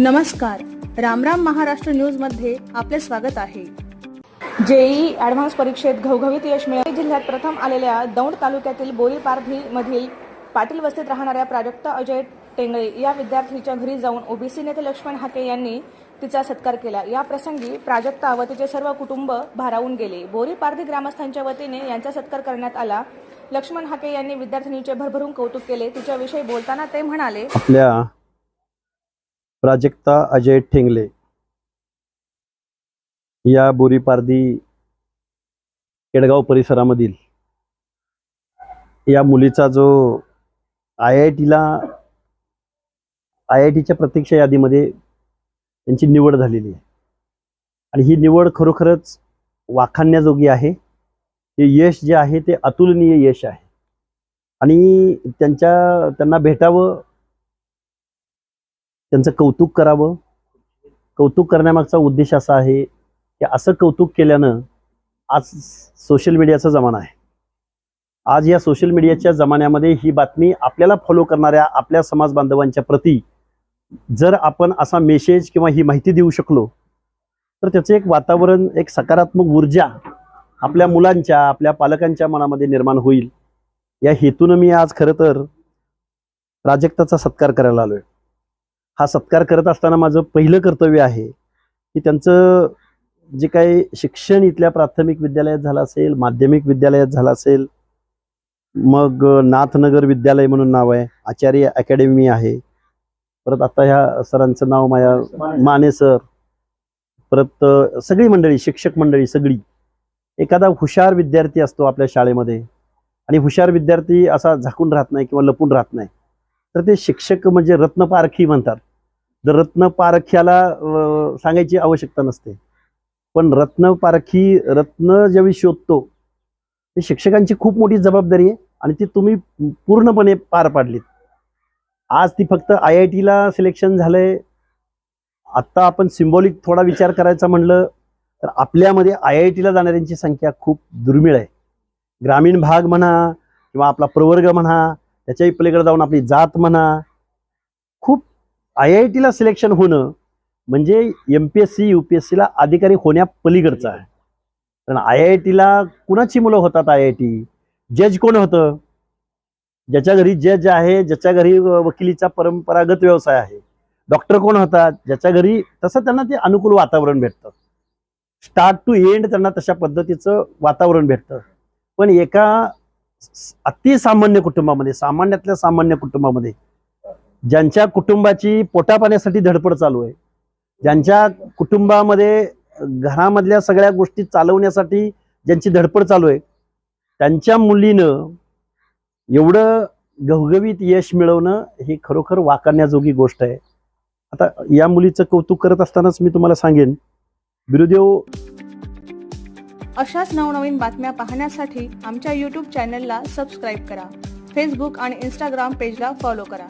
नमस्कार. रामराम महाराष्ट्र न्यूजमध्ये आपले स्वागत आहे. जेई ॲडव्हान्स परीक्षेत घवघवीत यश मिळाले. जिल्ह्यात प्रथम आलेल्या दौंड तालुक्यातील बोरी पारधी मधील पाटील वस्तीत राहणाऱ्या प्राजक्ता अजय टेंगळे या विद्यार्थीच्या घरी जाऊन ओबीसी नेते लक्ष्मण हाके यांनी तिचा सत्कार केला. या प्रसंगी प्राजक्ता व तिचे सर्व कुटुंब भारावून गेले. बोरी पारधी ग्रामस्थांच्या वतीने यांचा सत्कार करण्यात आला. लक्ष्मण हाके यांनी विद्यार्थिनीचे भरभरून कौतुक केले. तिच्याविषयी बोलताना ते म्हणाले आपल्या प्राजक्ता अजय ठेंगले या बोरीपारदी केडगाव परिसरामधील. या मुलीचा जो आय आय टीला आय आय टीच्या प्रतीक्षा यादीमध्ये त्यांची निवड झालेली आहे. आणि ही निवड खरोखरच वाखाणण्याजोगी आहे. हे यश जे आहे ते अतुलनीय यश आहे. आणि त्यांच्या त्यांना भेटावं त्यांचं कौतुक करावं. कौतुक करण्यामागचा उद्देश असा आहे की असं कौतुक केल्यानं आज सोशल मीडियाचा जमाना आहे. आज या सोशल मीडियाच्या जमान्यामध्ये ही बातमी आपल्याला फॉलो करणाऱ्या आपल्या समाज बांधवांच्या प्रती जर आपण असा मेसेज किंवा ही माहिती देऊ शकलो तर त्याचं एक वातावरण एक सकारात्मक ऊर्जा आपल्या मुलांच्या आपल्या पालकांच्या मनामध्ये निर्माण होईल. या हेतूनं मी आज खरं तर प्राजक्ताचा सत्कार करायला आलो आहे हा सत्कार करत असताना माझं पहिलं कर्तव्य आहे की त्यांचं जे काही शिक्षण इथल्या प्राथमिक विद्यालयात झालं असेल माध्यमिक विद्यालयात झालं असेल मग नाथनगर विद्यालय म्हणून नाव आहे आचार्य अकॅडमी आहे. परत आता ह्या सरांचं नाव माझ्या माने सर. परत सगळी मंडळी शिक्षक मंडळी सगळी. एखादा हुशार विद्यार्थी असतो आपल्या शाळेमध्ये आणि हुशार विद्यार्थी असा झाकून राहत नाही किंवा लपून राहत नाही. तर ते शिक्षक म्हणजे रत्नपारखी म्हणतात. जर रत्नपारख्याला पारख्याला सांगायची आवश्यकता नसते. पण रत्नपारखी रत्न ज्यावेळी शोधतो ते शिक्षकांची खूप मोठी जबाबदारी आहे आणि ती तुम्ही पूर्णपणे पार पाडलीत. आज ती फक्त आय आय टीला सिलेक्शन झालंय. आत्ता आपण सिम्बॉलिक थोडा विचार करायचा म्हणलं तर आपल्यामध्ये आय आय टीला जाणाऱ्यांची संख्या खूप दुर्मिळ आहे. ग्रामीण भाग म्हणा किंवा आपला प्रवर्ग म्हणा त्याच्याही पलीकडे जाऊन आपली जात म्हणा आय आय टीला सिलेक्शन होणं म्हणजे M P S C U P S सीला अधिकारी होण्या पलीकडचं आहे. कारण आय आय टीला कुणाची मुलं होतात आय आय टी? जज कोण होतं? ज्याच्या घरी जज आहे ज्याच्या घरी वकिलीचा परंपरागत व्यवसाय आहे. डॉक्टर कोण होतात? ज्याच्या घरी तसं त्यांना ते अनुकूल वातावरण भेटतं. स्टार्ट टू एंड त्यांना तशा पद्धतीचं वातावरण भेटतं. पण एका अतिसामान्य कुटुंबामध्ये सामान्यातल्या सामान्य कुटुंबामध्ये ज्यांच्या कुटुंबाची पोटापाण्यासाठी धडपड चालू आहे ज्यांच्या कुटुंबामध्ये घरामधल्या सगळ्या गोष्टी चालवण्यासाठी ज्यांची धडपड चालू आहे त्यांच्या मुलीनं एवढं घवघवीत यश मिळवणं ही खरोखर वाकारण्याजोगी गोष्ट आहे. आता या मुलीचं कौतुक करत असतानाच मी तुम्हाला सांगेन बिरुदेव हो. अशाच नवनवीन बातम्या पाहण्यासाठी आमच्या यूट्यूब चॅनलला सबस्क्राईब करा फेसबुक आणि इंस्टाग्राम पेजला फॉलो करा.